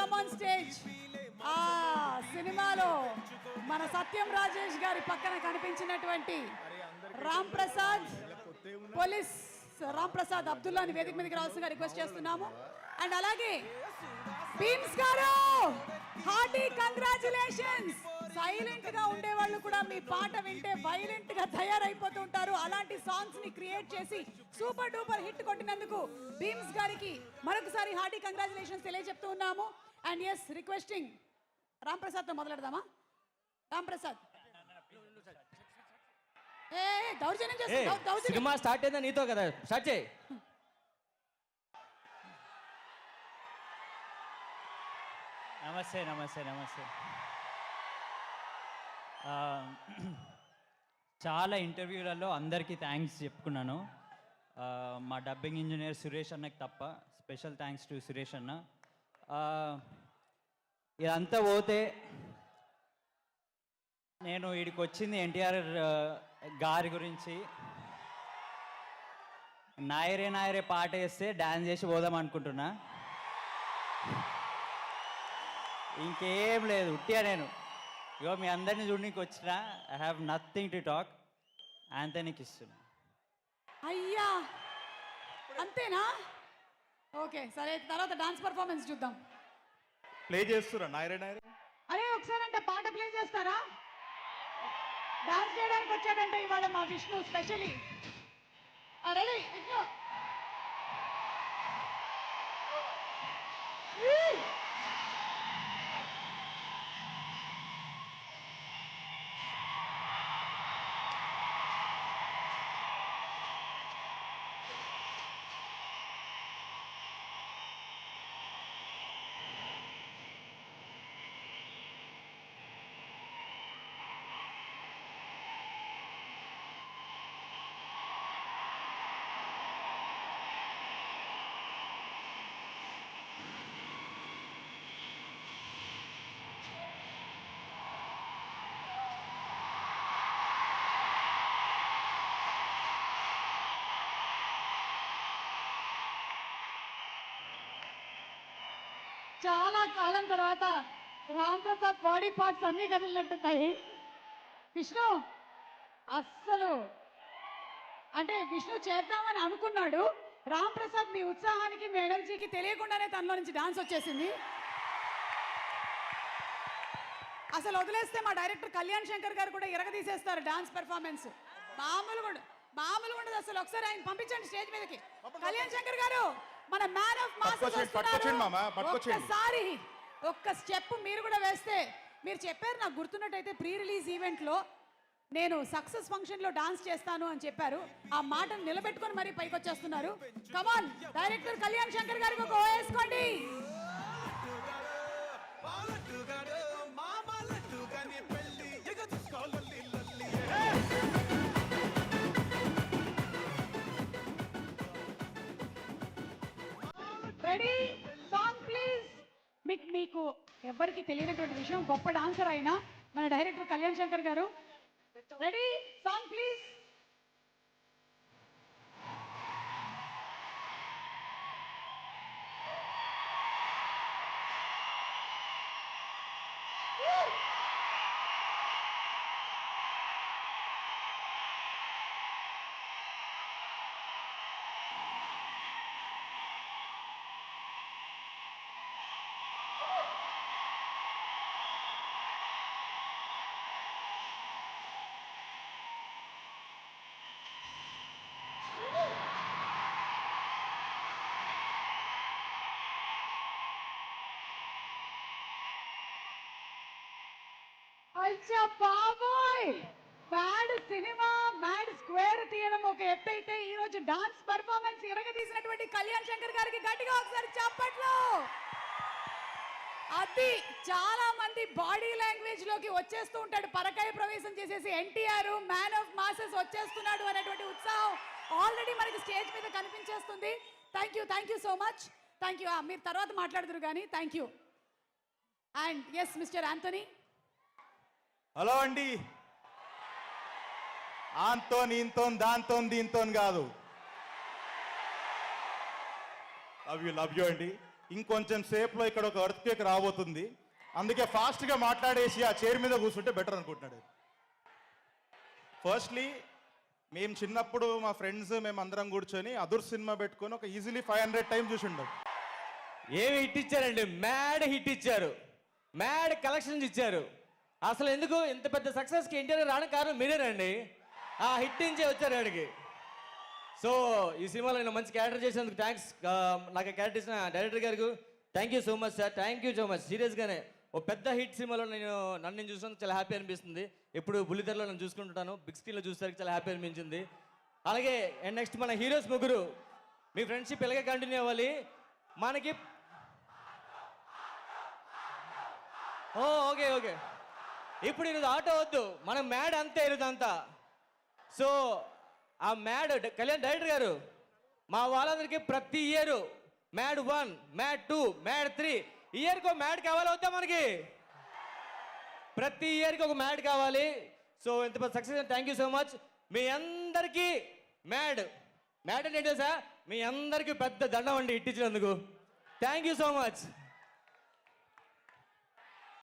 Come on stage ఆ సినిమాలో మన సత్యం రాజేష్ గారి పక్కన కనిపించినటువంటి రామ్ ప్రసాద్ పోలీస్ రామ్ ప్రసాద్ అబ్దుల్లాని వేదిక మీదకి రావాల్సిందిగా రిక్వెస్ట్ చేస్తున్నాము. అండ్ అలాగే భీమ్స్ గారు హార్టీ కంగ్రాచులేషన్స్. సైలెంట్గా ఉండే వాళ్ళు కూడా మీ పాట వింటే వైలెంట్గా తయారైపోతుంటారు అలాంటి సాంగ్స్ని క్రియేట్ చేసి సూపర్ డూపర్ హిట్ కొట్టినందుకు భీమ్స్ గారికి మరొకసారి హార్టీ కంగ్రాచులేషన్స్ తెలియజెప్తూ ఉన్నాము. అండ్ ఎస్ రిక్వెస్టింగ్ రామ్ ప్రసాద్తో మొదలెడదామా రామ్ ప్రసాద్ ఏ దౌర్జన్యం దౌర్జన్యం. సినిమా స్టార్ట్ అయిందా నీతో కదా? స్టార్ట్ చేయి. నమస్తే నమస్తే నమస్తే. చాలా ఇంటర్వ్యూలలో అందరికీ థ్యాంక్స్ చెప్పుకున్నాను. మా డబ్బింగ్ ఇంజనీర్ సురేష్ అన్నకి తప్ప స్పెషల్ థ్యాంక్స్ టు సురేష్ అన్న. ఇదంతా పోతే నేను వీడికి వచ్చింది ఎన్టీఆర్ గారి గురించి. నాయరే నాయరే పాట వేస్తే డ్యాన్స్ చేసి పోదాం అనుకుంటున్నా. ఇంకేం లేదు ఉట్టిగా నేను. ఇగో మీ అందరిని చూడడానికి వచ్చిన I have nothing to talk ఆంథనీకి ఇస్తున్నా అయ్యా! అంతేనా? ఓకే సరే తర్వాత డాన్స్ పర్ఫార్మెన్స్ చూద్దాం. ప్లే చేస్తురా నాయరే నాయరే. అరే ఒకసారి అంటే పాట ప్లే చేస్తారా? డాన్స్ చేయడానికి వచ్చాడంటే ఇవాళ మా విష్ణు స్పెషలీ రెడీ విష్ణు. చాలా కాలం తర్వాత రామ్ ప్రసాద్ బాడీ పార్ట్స్ అన్ని కదిలినట్టున్నాయి. విష్ణు అస్సలు అంటే విష్ణు చేద్దామని అనుకున్నాడు. రామ్ ప్రసాద్ మీ ఉత్సాహానికి మీ ఎనర్జీకి తెలియకుండానే తనలో నుంచి డాన్స్ వచ్చేసింది. అసలు వదిలేస్తే మా డైరెక్టర్ కళ్యాణ్ శంకర్ గారు కూడా ఇరగదీసేస్తారు డాన్స్ పెర్ఫార్మెన్స్. మామూలుగా మామూలుగా ఉండదు అసలు. ఒకసారి ఆయన పంపించండి స్టేజ్ మీదకి. కళ్యాణ్ శంకర్ గారు మన మ్యాన్ ఆఫ్ పట్టుకొచ్చేయండి. ఒక్కసారి ఒక్క స్టెప్ మీరు కూడా వేస్తే మీరు చెప్పారు నాకు గుర్తున్నట్టయితే ప్రీ రిలీజ్ ఈవెంట్లో నేను సక్సెస్ ఫంక్షన్లో డాన్స్ చేస్తాను అని చెప్పారు. ఆ మాటను నిలబెట్టుకొని మరీ పైకి వచ్చేస్తున్నారు. కమాన్ డైరెక్టర్ కళ్యాణ్ శంకర్ గారికి ఒక ఓ వేసుకోండి. ఎవరికి తెలియనటువంటి విషయం. గొప్ప డాన్సర్ అయినా మన డైరెక్టర్ కళ్యాణ్ శంకర్ గారు. రెడీ సాంగ్ ప్లీజ్ అచ్చా బాబోయ్! మ్యాడ్ సినిమా మ్యాడ్ స్క్వేర్ తీయడం ఒక ఎత్తైతే ఈ రోజు డాన్స్ పర్ఫార్మెన్స్ ఎరగ తీసినటువంటి కళ్యాణ్ శంకర్ గారికి గట్టిగా ఒకసారి చప్పట్లు! అది చాలా మంది బాడీ లాంగ్వేజ్లోకి వచ్చేస్తూ ఉంటాడు. పరకాయ ప్రవేశం చేసేసి ఎన్టీఆర్ మ్యాన్ ఆఫ్ మాసెస్ వచ్చేస్తున్నాడు అనేటువంటి ఉత్సాహం ఆల్రెడీ మనకి స్టేజ్ మీద కనిపించేస్తుంది. Thank you thank you so much thank you మీరు తర్వాత మాట్లాడుతురు కానీ thank you and yes mister Antony hello అండి. ఆంతో ఇంతో దాంతో దీంతో కాదు. లవ్ యూ లవ్ యూ అండి. ఇంకొంచెం సేపులో ఇక్కడ ఒక అర్త్ కేక్ రాబోతుంది. అందుకే ఫాస్ట్గా మాట్లాడేసి ఆ చైర్ మీద కూర్చుంటే బెటర్ అనుకుంటున్నాడు. ఫస్ట్లీ మేము చిన్నప్పుడు మా ఫ్రెండ్స్ మేము అందరం కూర్చొని అదుర్ సినిమా పెట్టుకొని ఒక ఈజీలీ ఫైవ్ హండ్రెడ్ టైం చూసి ఉండం ఏమి హిట్ ఇచ్చారండి? మ్యాడ్ హిట్ ఇచ్చారు. మ్యాడ్ కలెక్షన్స్ ఇచ్చారు. అసలు ఎందుకు ఇంత పెద్ద సక్సెస్కి ఎన్టీఆర్ రావడం కారణం మీరేనండి ఆ హిట్ నుంచే వచ్చారు ఆడికి. సో ఈ సినిమాలో నేను మంచి క్యారెక్టర్ చేసినందుకు థ్యాంక్స్ నాకు క్యారెక్టర్ ఇచ్చిన డైరెక్టర్ గారికి thank you so much sir thank you so much సీరియస్గానే ఓ పెద్ద హిట్ సినిమాలో నేను నన్ను నేను చూసినందుకు చాలా హ్యాపీ అనిపిస్తుంది. ఇప్పుడు బుల్లితెరలో నేను చూసుకుంటుంటాను. బిగ్ స్క్రీన్లో చూసేసరికి చాలా హ్యాపీ అనిపించింది. అలాగే అండ్ నెక్స్ట్ మన హీరోస్ ముగ్గురు. మీ ఫ్రెండ్షిప్ ఇలాగే కంటిన్యూ అవ్వాలి. మనకి ఓ ఓకే ఓకే. ఇప్పుడు ఈరోజు ఆటో వద్దు. మనం మ్యాడ్ అంతే ఈరోజు అంతా సో ఆ మ్యాడ్ కళ్యాణ్ డైరెక్టర్ గారు మా వాళ్ళందరికీ ప్రతి year Mad one Mad two Mad three. ఇయర్కి మ్యాడ్ కావాలి వద్దా మనకి. ప్రతి ఇయర్కి ఒక మ్యాడ్ కావాలి. సో ఇంత success thank you so much మీ అందరికీ మ్యాడ్. మ్యాడ్ అంటే ఏంటో సార్ మీ అందరికీ పెద్ద దండం అండి ఇట్టించినందుకు థ్యాంక్ యూ సో మచ్